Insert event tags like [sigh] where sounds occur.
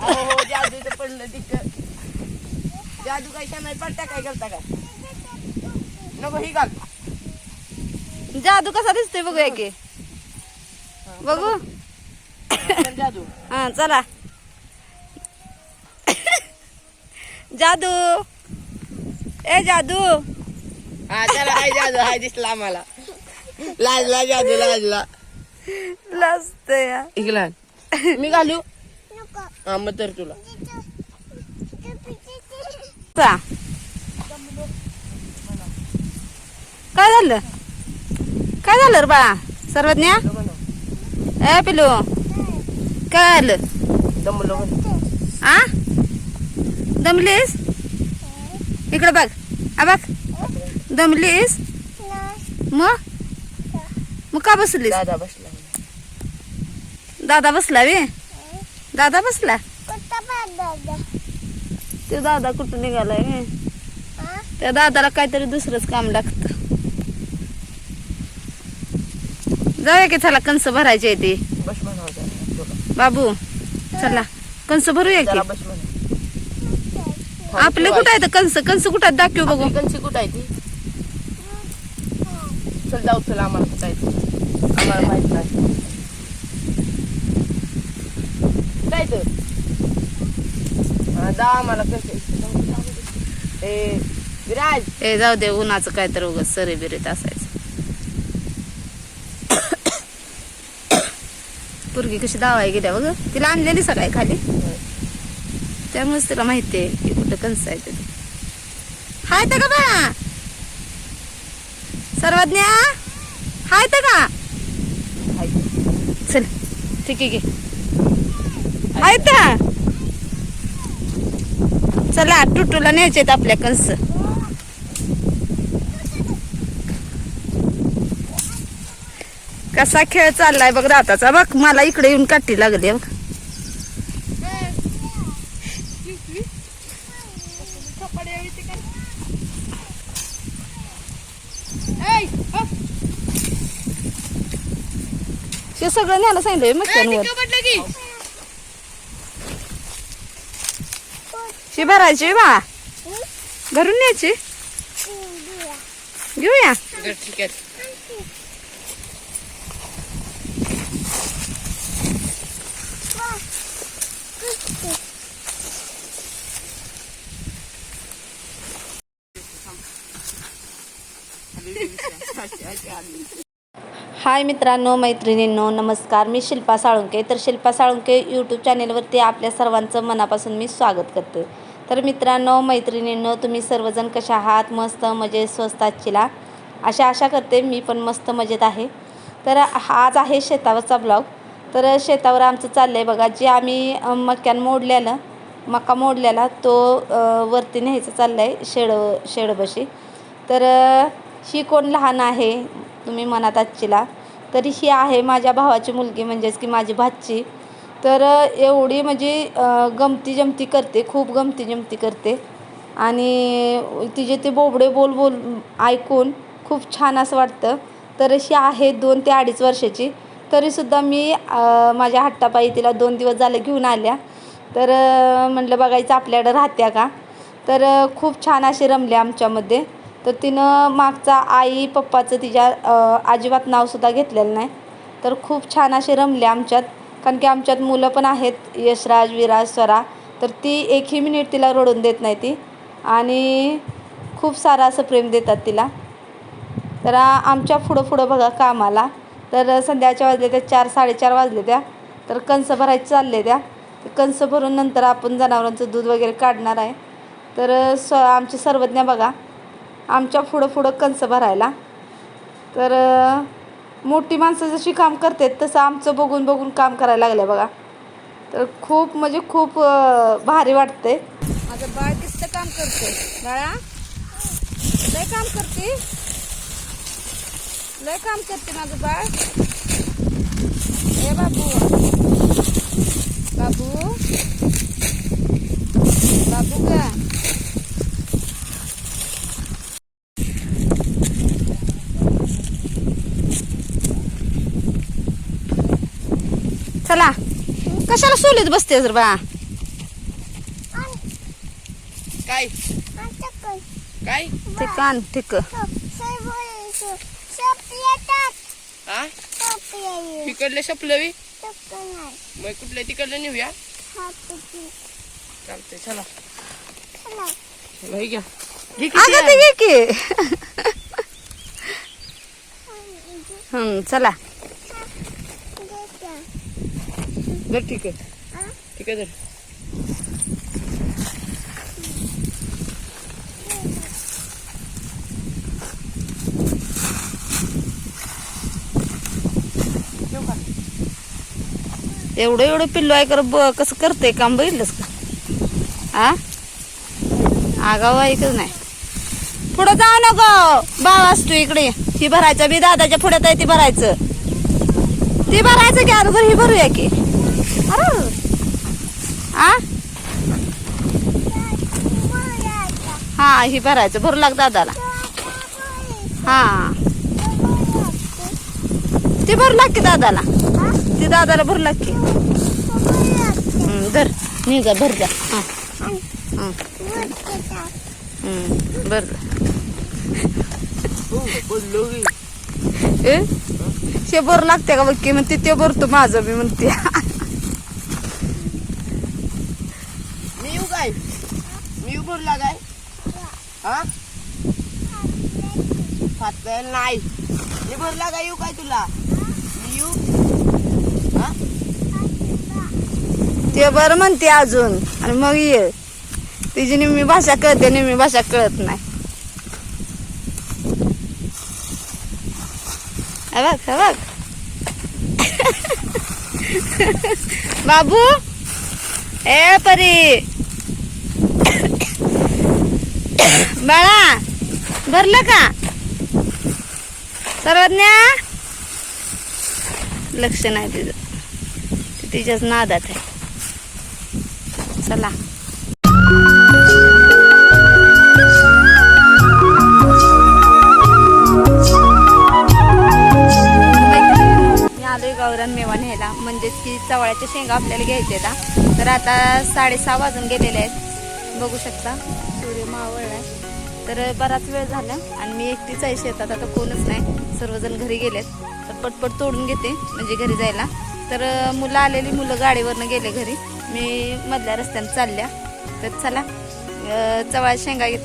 जादू हो जादूचं पडलं तिथं जादू काय शामाय पडता काय करता काय? नको ही घाल जादू कसा दिसतोय बघूया की। बघू कर जादू। हा चला। जादू। ए जादू। हा चला हाय जादू हाय दिसला आम्हाला। लाजला जादू लाजला। लाजत या मी घालू हा मग तर तुला. काय झालं? काय झालं रे बाळा? सर्वज्ञ? ए पिलू काय झालं? दमलो आ? दमलीस? इकडे बघ. आ बघ. दमलीस? मग? मग का बसलीस? दादा बसला. दादा बसला वे दादा बसला? ते दादा कुठं निघालाय त्या दादाला काहीतरी दुसरंच काम लागतं. जाऊया की चला कंस भरायचे ते. बाबू चला. कंस भरूया की? आपले कुठं आहेत कंस कंस कुठं आहेत? दाखव बघू. कंची कुठं आहे ती? चल जाऊ चल आम्हाला कुठं आहे ती. आम्हाला माहीत नाही. हा, जा आम्हाला कसं ए विराज. ए जाऊ दे उन्हाचं काय तर उगाच सरे बिरीत असायचं. पोरगी कशी दावाय गेल्या बघ. तिला आणलेली सकाळी खाली. त्यामुळेच तिला माहिती आहे की कुठं कंस आहे ते. हाय तर का बा सर्वज्ञा हाय तर का. चल ठीक आहे घे चला टुटूला न्यायचे आपल्या कंस कसा खेळ चाललाय बघ राताचा बघ. मला इकडे येऊन काठी लागली बघ. हे सगळं न्यायला सांगितलं मग भरायची बा भरून न्यायची? घेऊया. ठीक आहे हाय मित्रांनो मैत्रिणींनो नमस्कार. मी शिल्पा साळुंके. तर शिल्पा साळुंके यूट्यूब चॅनेलवरती आपल्या सर्वांचं मनापासून मी स्वागत करते. तर मित्रांनो मैत्रिणींनो तुम्ही सर्वजण कशा आहात? मस्त मजेत स्वस्त चिला अशा आशा करते मी पण मस्त मजेत आहे. तर आज आहे शेतावरचा ब्लॉग. तर शेतावर आमचं चाललं आहे बघा जे आम्ही मक्यान मोडलेलं मका मोडलेला तो वरती न्यायचं चाललं आहे शेड शेडबशी. तर ही कोण लहान आहे तुम्ही मनात आजचीला. तरी ही आहे माझ्या भावाची मुलगी म्हणजेच की माझी भाची. तर एवढी म्हणजे गमती जमती करते खूप गमती जमती करते. आणि तिचे ते बोबडे बोल बोल ऐकून खूप छान असं वाटतं. तर अशी आहे दोन ते अडीच वर्षाची. तरीसुद्धा मी माझ्या हट्टापायी तिला दोन दिवस झाले घेऊन आल्या. तर म्हटलं बघायचं आपल्याकडं राहत्या का? तर खूप छान असे रमले आमच्यामध्ये. तर तिनं मागचा आई पप्पाचं तिच्या अजिबात नावसुद्धा घेतलेलं नाही. तर खूप छान असे रमले आमच्यात. कारण की आमच्यात मुलं पण आहेत यशराज विराज स्वरा. तर ती एकही मिनिट तिला रडून देत नाही ती. आणि खूप सारं असं प्रेम देतात तिला. तर आमच्या पुढं पुढं बघा कामाला. तर संध्याच्या वाजले त्या चार साडेचार वाजले त्या. तर कंस भरायचे चालले त्या. ते कंस भरून नंतर आपण जनावरांचं दूध वगैरे काढणार आहे. तर स आमचे सर्वज्ञ बघा. आमच्या पुढं पुढं कंस भरायला. तर मोठी माणसं जशी काम करतात तसं आमचं बघून बघून काम करायला लागलं बघा. तर खूप म्हणजे खूप भारी वाटते माझं बाळ दिसतं काम करते बाळा लय काम करते? लय काम करते माझं बाळ? हे बाबू बाबू का चला. कशाला सोलीत बसतेस रे बा काय? काय? ठीक आण ठीक. तिकडले शपलवी मग कुठल्या तिकडलं नेऊया. चालतंय चला. घ्या. घे की [laughs] हम्म चला. धर ठीक आहे. ठीक आहे धर. एवढं एवढं पिल्लू आहे कर ब कसं करते काम बघितलंस का? आ? आगाव ऐकच नाही. पुढं जाऊ नको. बाव असतो इकडे. ही भरायचं मी दादाच्या पुढ्यात आहे ती भरायचं. ती भरायचं की अगोदर ही भरूया की? अरे आ हा ही भरायचं. भरू लाग दादाला. हा. ते भरू लाग की दादाला. ती दादाला भरू लाग की. हम्म, धर. निघा भर द्या हा. हम्म, बर शे भर लागते का बघ की? म्हणते ते भरतो माझं मी म्हणते. मी काय मी येऊ बोलला काय हा नाही. मी भरला काय येऊ काय तुला? येऊ? हा? ते बरं म्हणते अजून. आणि मग ये. तिची निम्मी भाषा कळते निम्मी भाषा कळत नाही. बघ बघ. [laughs] बाबू. ए परी. बाळा भरलं का? सर्वज्ञा? लक्ष नाही तिचं. तिच्याच नादात आहे. चला. मी गावरान मेवा न्यायला म्हणजेच की चवळ्याच्या शेंगा आपल्याला घ्यायच्या तर आता साडेसहा वाजून गेलेले आहेत. बघू शकता. सूर्य आहे. तर बराच वेळ झाला आणि मी एकटीच आहे शेतात. आता कोणच नाही. सर्वजण घरी गेलेत. तर पटपट तोडून घेते म्हणजे घरी जायला. तर मुलं आलेली मुलं गाडीवरनं गेले घरी. मी मधल्या रस्त्याने चालल्या. तर चला चवळ्या शेंगा घेते.